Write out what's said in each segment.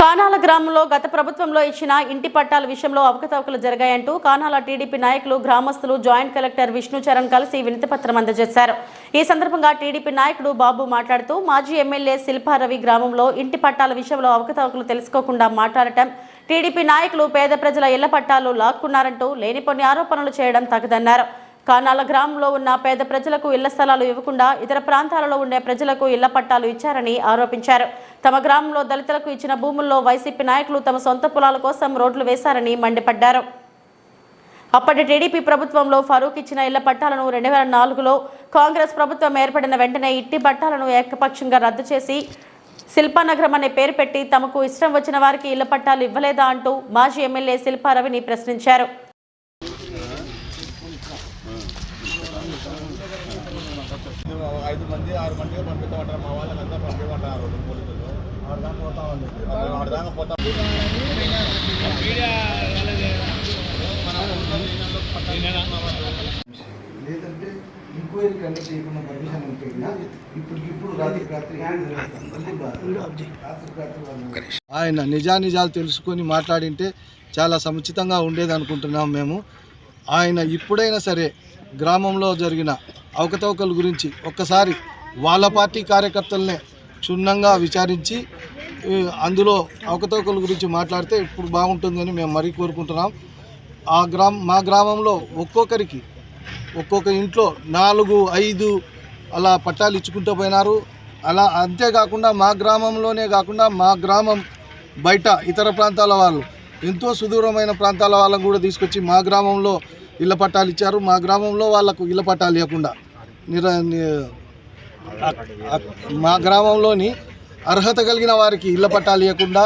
కానాల గ్రామంలో గత ప్రభుత్వంలో ఇచ్చిన ఇంటి పట్టాల విషయంలో అవకతవకలు జరిగాయంటూ కానాల టీడీపీ నాయకులు గ్రామస్తులు జాయింట్ కలెక్టర్ విష్ణు చరణ్ కలిసి వినతిపత్రం అందజేశారు. ఈ సందర్భంగా టీడీపీ నాయకుడు బాబు మాట్లాడుతూ మాజీ ఎమ్మెల్యే శిల్పారవి గ్రామంలో ఇంటి పట్టాల విషయంలో అవకతవకలు తెలుసుకోకుండా మాట్లాడటం టీడీపీ నాయకులు పేద ప్రజల ఇళ్ళ పట్టాలు లాక్కున్నారంటూ లేనిపోని ఆరోపణలు చేయడం తగదన్నారు. కానాల గ్రామంలో ఉన్న పేద ప్రజలకు ఇళ్ళ స్థలాలు ఇవ్వకుండా ఇతర ప్రాంతాలలో ఉండే ప్రజలకు ఇళ్ళ పట్టాలు ఇచ్చారని ఆరోపించారు. తమ గ్రామంలో దళితులకు ఇచ్చిన భూముల్లో వైసీపీ నాయకులు తమ సొంత పొలాల కోసం రోడ్లు వేశారని మండిపడ్డారు. అప్పటి టీడీపీ ప్రభుత్వంలో ఫరూక్ ఇచ్చిన ఇళ్ళ పట్టాలను రెండు వేల నాలుగులో కాంగ్రెస్ ప్రభుత్వం ఏర్పడిన వెంటనే ఇట్టి పట్టాలను ఏకపక్షంగా రద్దు చేసి శిల్పానగరం అనే పేరు పెట్టి తమకు ఇష్టం వచ్చిన వారికి ఇళ్ళ పట్టాలు ఇవ్వలేదా అంటూ మాజీ ఎమ్మెల్యే శిల్పారవిని ప్రశ్నించారు. ఐదు మంది ఆరు మంది పంపిస్తామంటారు. మా వాళ్ళకంతా పంపించమంటారు పోలీసులు. ఆరు దాకా పోతా ఉంది ఆరు దాకా పోతా లేదంటే ఎంక్వైరీ కండక్ట్ చేయకుండా పర్మిషన్ ఉంటుందా ఇప్పటికిప్పుడు రాత్రి ఆయన నిజానిజాలు తెలుసుకొని మాట్లాడింటే చాలా సముచితంగా ఉండేది అనుకుంటున్నాం మేము. ఆయన ఇప్పుడైనా సరే గ్రామంలో జరిగిన అవకతవకల గురించి ఒక్కసారి వాళ్ళ పార్టీ కార్యకర్తలనే క్షుణ్ణంగా విచారించి అందులో అవకతవకల గురించి మాట్లాడితే ఇప్పుడు బాగుంటుందని మేము మరీ కోరుకుంటున్నాం. ఆ గ్రామ మా గ్రామంలో ఒక్కొక్కరికి ఒక్కొక్క ఇంట్లో నాలుగు ఐదు అలా పట్టాలు ఇచ్చుకుంటూ పోయినారు. అలా అంతేకాకుండా మా గ్రామంలోనే కాకుండా మా గ్రామం బయట ఇతర ప్రాంతాల వాళ్ళు ఎంతో సుదూరమైన ప్రాంతాల వాళ్ళని కూడా తీసుకొచ్చి మా గ్రామంలో ఇళ్ళ పట్టాలు ఇచ్చారు. మా గ్రామంలో వాళ్ళకు ఇళ్ళ పట్టాలు ఇవ్వకుండా నిర మా గ్రామంలోని అర్హత కలిగిన వారికి ఇళ్ళ పట్టాలు ఇవ్వకుండా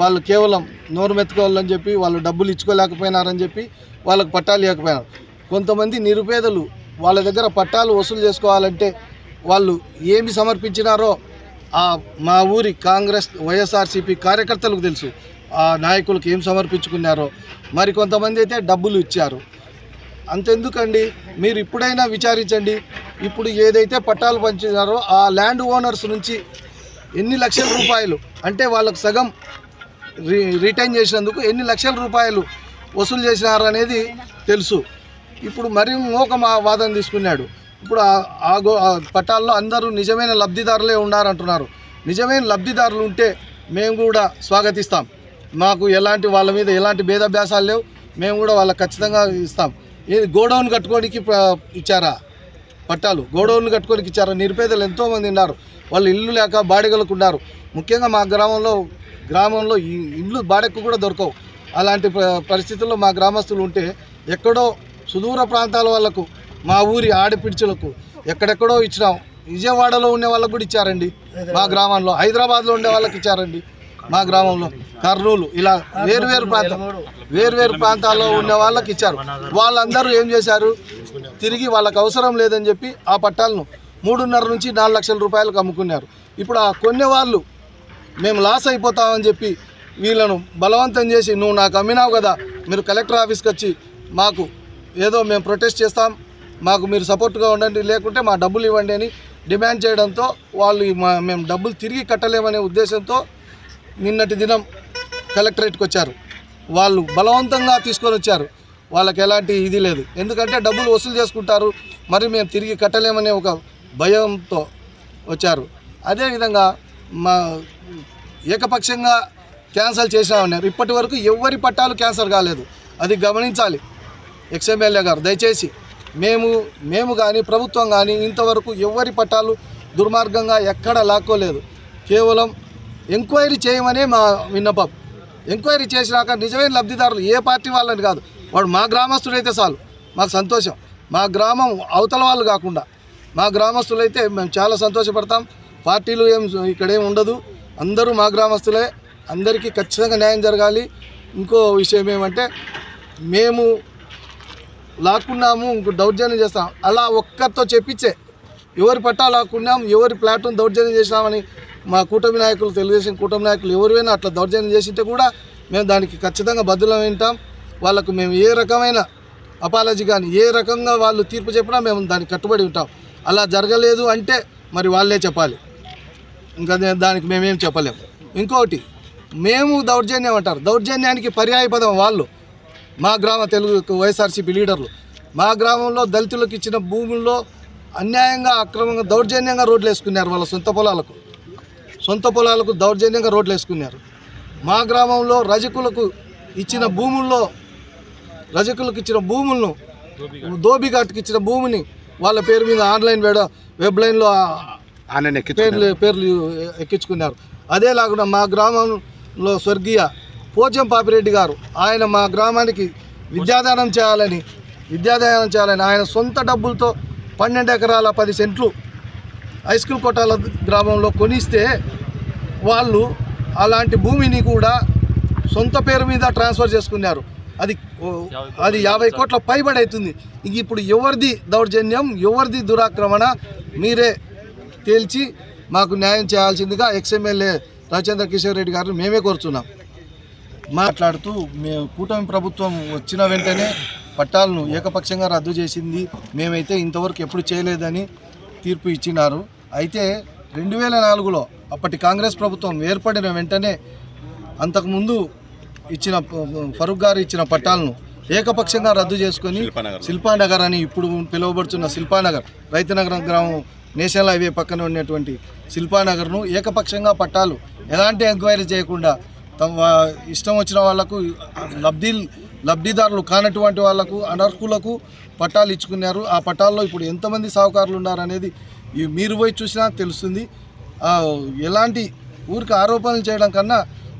వాళ్ళు కేవలం నోరు మెత్తుకోవాలని చెప్పి వాళ్ళు డబ్బులు ఇచ్చుకోలేకపోయినారని చెప్పి వాళ్ళకు పట్టాలు ఇవ్వకపోయినారు కొంతమంది నిరుపేదలు వాళ్ళ దగ్గర పట్టాలు వసూలు చేసుకోవాలంటే వాళ్ళు ఏమి సమర్పించినారో ఆ మా ఊరి కాంగ్రెస్ వైఎస్ఆర్సీపీ కార్యకర్తలకు తెలుసు. నాయకులకు ఏం సమర్పించుకున్నారో. మరి కొంతమంది అయితే డబ్బులు ఇచ్చారు. అంతెందుకండి? మీరు ఇప్పుడైనా విచారించండి. ఇప్పుడు ఏదైతే పట్టాలు పంచినారో ఆ ల్యాండ్ ఓనర్స్ నుంచి ఎన్ని లక్షల రూపాయలు? అంటే వాళ్ళకు సగం రి రిటైన్ చేసినందుకు ఎన్ని లక్షల రూపాయలు వసూలు చేసినారు అనేది తెలుసు. ఇప్పుడు మరి మోక వాదన తీసుకున్నాడు. ఇప్పుడు ఆ గో ఆ పట్టాల్లో అందరూ నిజమైన లబ్ధిదారులే ఉన్నారంటున్నారు నిజమైన లబ్ధిదారులు ఉంటే మేము కూడా స్వాగతిస్తాం. మాకు ఎలాంటి వాళ్ళ మీద ఎలాంటి భేదాభ్యాసాలు లేవు. మేము కూడా వాళ్ళకి ఖచ్చితంగా ఇస్తాం. ఇది గోడౌన్ కట్టుకోనికి ఇచ్చారా? పట్టాలు. గోడౌన్లు కట్టుకోనికి ఇచ్చారా? నిరుపేదలు ఎంతోమంది ఉన్నారు. వాళ్ళు ఇల్లు లేక బాడిగలకు ఉన్నారు. ముఖ్యంగా మా గ్రామంలో గ్రామంలో ఇల్లు బాడెక్కు కూడా దొరకవు. అలాంటి ప- పరిస్థితుల్లో మా గ్రామస్తులు ఉంటే ఎక్కడో సుదూర ప్రాంతాల వాళ్ళకు మా ఊరి ఆడపిడుచులకు ఎక్కడెక్కడో ఇచ్చినాం. విజయవాడలో ఉండే వాళ్ళకు కూడా ఇచ్చారండి. మా గ్రామంలో. హైదరాబాద్లో ఉండే వాళ్ళకి ఇచ్చారండి. మా గ్రామంలో కర్నూలు ఇలా వేరు వేరు ప్రాంతం వేరు వేరు ప్రాంతాల్లో ఉన్న వాళ్ళకి ఇచ్చారు. వాళ్ళందరూ ఏం చేశారు? తిరిగి వాళ్ళకి అవసరం లేదని చెప్పి ఆ పట్టాలను మూడున్నర నుంచి నాలుగు లక్షల రూపాయలకు అమ్ముకున్నారు. ఇప్పుడు ఆ కొనే వాళ్ళు మేము లాస్ అయిపోతామని చెప్పి వీళ్ళను బలవంతం చేసి నువ్వు నాకు అమ్మినావు కదా మీరు కలెక్టర్ ఆఫీస్కి వచ్చి మాకు ఏదో మేము ప్రొటెస్ట్ చేస్తాం మాకు మీరు సపోర్ట్గా ఉండండి లేకుంటే మా డబ్బులు ఇవ్వండి అని డిమాండ్ చేయడంతో వాళ్ళు మేము డబ్బులు తిరిగి కట్టలేమనే ఉద్దేశంతో నిన్నటి దినం కలెక్టరేట్కి వచ్చారు. వాళ్ళు బలవంతంగా తీసుకొని వచ్చారు. వాళ్ళకి ఎలాంటి ఇది లేదు. ఎందుకంటే డబ్బులు వసూలు చేసుకుంటారు. మరి మేము తిరిగి కట్టలేమనే ఒక భయంతో వచ్చారు. అదేవిధంగా మా ఏకపక్షంగా క్యాన్సల్ చేసామన్నారు ఇప్పటి వరకు ఎవరి పట్టాలు క్యాన్సల్ కాలేదు. అది గమనించాలి. ఎక్స్ఎమ్మెల్యే గారు దయచేసి మేము మేము కానీ ప్రభుత్వం కానీ ఇంతవరకు ఎవరి పట్టాలు దుర్మార్గంగా ఎక్కడ లాక్కోలేదు. కేవలం ఎంక్వైరీ చేయమనే మా విన్నపం. ఎంక్వైరీ చేసినాక నిజమైన లబ్ధిదారులు ఏ పార్టీ వాళ్ళని కాదు. వాడు మా గ్రామస్తుడైతే చాలు. మాకు సంతోషం. మా గ్రామం అవతల వాళ్ళు కాకుండా. మా గ్రామస్తులైతే మేము చాలా సంతోషపడతాం. పార్టీలు ఏం ఇక్కడేం ఉండదు. అందరూ మా గ్రామస్తులే. అందరికీ ఖచ్చితంగా న్యాయం జరగాలి. ఇంకో విషయం ఏమంటే మేము లాక్కున్నాము ఇంకో దౌర్జన్యం చేస్తాం. అలా ఒక్కరితో చెప్పించే ఎవరి పట్టా లాక్కున్నాం ఎవరి ప్లాట్ను దౌర్జన్యం చేసినామని మా కూటమి నాయకులు తెలుగుదేశం కూటమి నాయకులు ఎవరివైనా అట్లా దౌర్జన్యం చేసింటే కూడా మేము దానికి ఖచ్చితంగా బద్దులం వింటాం. వాళ్ళకు మేము ఏ రకమైన అపాలజీ కానీ ఏ రకంగా వాళ్ళు తీర్పు చెప్పినా మేము దానికి కట్టుబడి ఉంటాం. అలా జరగలేదు అంటే మరి వాళ్ళే చెప్పాలి. ఇంకా దానికి మేమేం చెప్పలేము ఇంకొకటి మేము దౌర్జన్యం అంటారు. దౌర్జన్యానికి పర్యాయ పదం వాళ్ళు. మా గ్రామ తెలుగు వైఎస్ఆర్సీపీ లీడర్లు. మా గ్రామంలో దళితులకు ఇచ్చిన భూముల్లో అన్యాయంగా అక్రమంగా దౌర్జన్యంగా రోడ్లు వేసుకున్నారు వాళ్ళ సొంత పొలాలకు. సొంత పొలాలకు దౌర్జన్యంగా రోడ్లు వేసుకున్నారు మా గ్రామంలో రజకులకు ఇచ్చిన భూముల్లో రజకులకు ఇచ్చిన భూములను దోబిఘాట్కి ఇచ్చిన భూమిని వాళ్ళ పేరు మీద ఆన్లైన్ వేడ వెబ్ లైన్లో పేర్లు పేర్లు ఎక్కించుకున్నారు. అదేలాగా మా గ్రామంలో స్వర్గీయ పోచం పాపిరెడ్డి గారు ఆయన మా గ్రామానికి విద్యాదానం చేయాలని విద్యాదానం చేయాలని ఆయన సొంత డబ్బులతో పన్నెండు ఎకరాల పది సెంట్లు హై స్కూల్ కొట్టాల గ్రామంలో కొనిస్తే వాళ్ళు అలాంటి భూమిని కూడా సొంత పేరు మీద ట్రాన్స్ఫర్ చేసుకున్నారు. అది అది యాభై కోట్ల పైబడి అవుతుంది. ఇంక ఇప్పుడు ఎవరిది దౌర్జన్యం ఎవరిది దురాక్రమణ మీరే తేల్చి మాకు న్యాయం చేయాల్సిందిగా ఎక్స్ఎమ్మెల్యే రాజేంద్ర కిషోర్ రెడ్డి గారిని మేమే కోరుతున్నాం మాట్లాడుతూ మేము కూటమి ప్రభుత్వం వచ్చిన వెంటనే పట్టాలను ఏకపక్షంగా రద్దు చేసింది. మేమైతే ఇంతవరకు ఎప్పుడు చేయలేదని తీర్పు ఇచ్చినారు. అయితే రెండు వేల నాలుగులో అప్పటి కాంగ్రెస్ ప్రభుత్వం ఏర్పడిన వెంటనే అంతకుముందు ఇచ్చిన ఫరూక్ గారు ఇచ్చిన పట్టాలను ఏకపక్షంగా రద్దు చేసుకొని శిల్పానగర్ అని ఇప్పుడు పిలువబడుతున్న శిల్పానగర్ రైతునగరం గ్రామం నేషనల్ హైవే పక్కన ఉన్నటువంటి శిల్పానగర్ను ఏకపక్షంగా పట్టాలు ఎలాంటి ఎంక్వైరీ చేయకుండా తమ ఇష్టం వచ్చిన వాళ్ళకు లబ్ధి లబ్ధిదారులు కానటువంటి వాళ్ళకు అనర్హులకు పట్టాలు ఇచ్చుకున్నారు. ఆ పట్టాల్లో ఇప్పుడు ఎంతమంది సాహుకారులు ఉన్నారనేది మీరు పోయి చూసినా తెలుస్తుంది. ఎలాంటి ఊరికి ఆరోపణలు చేయడం కన్నా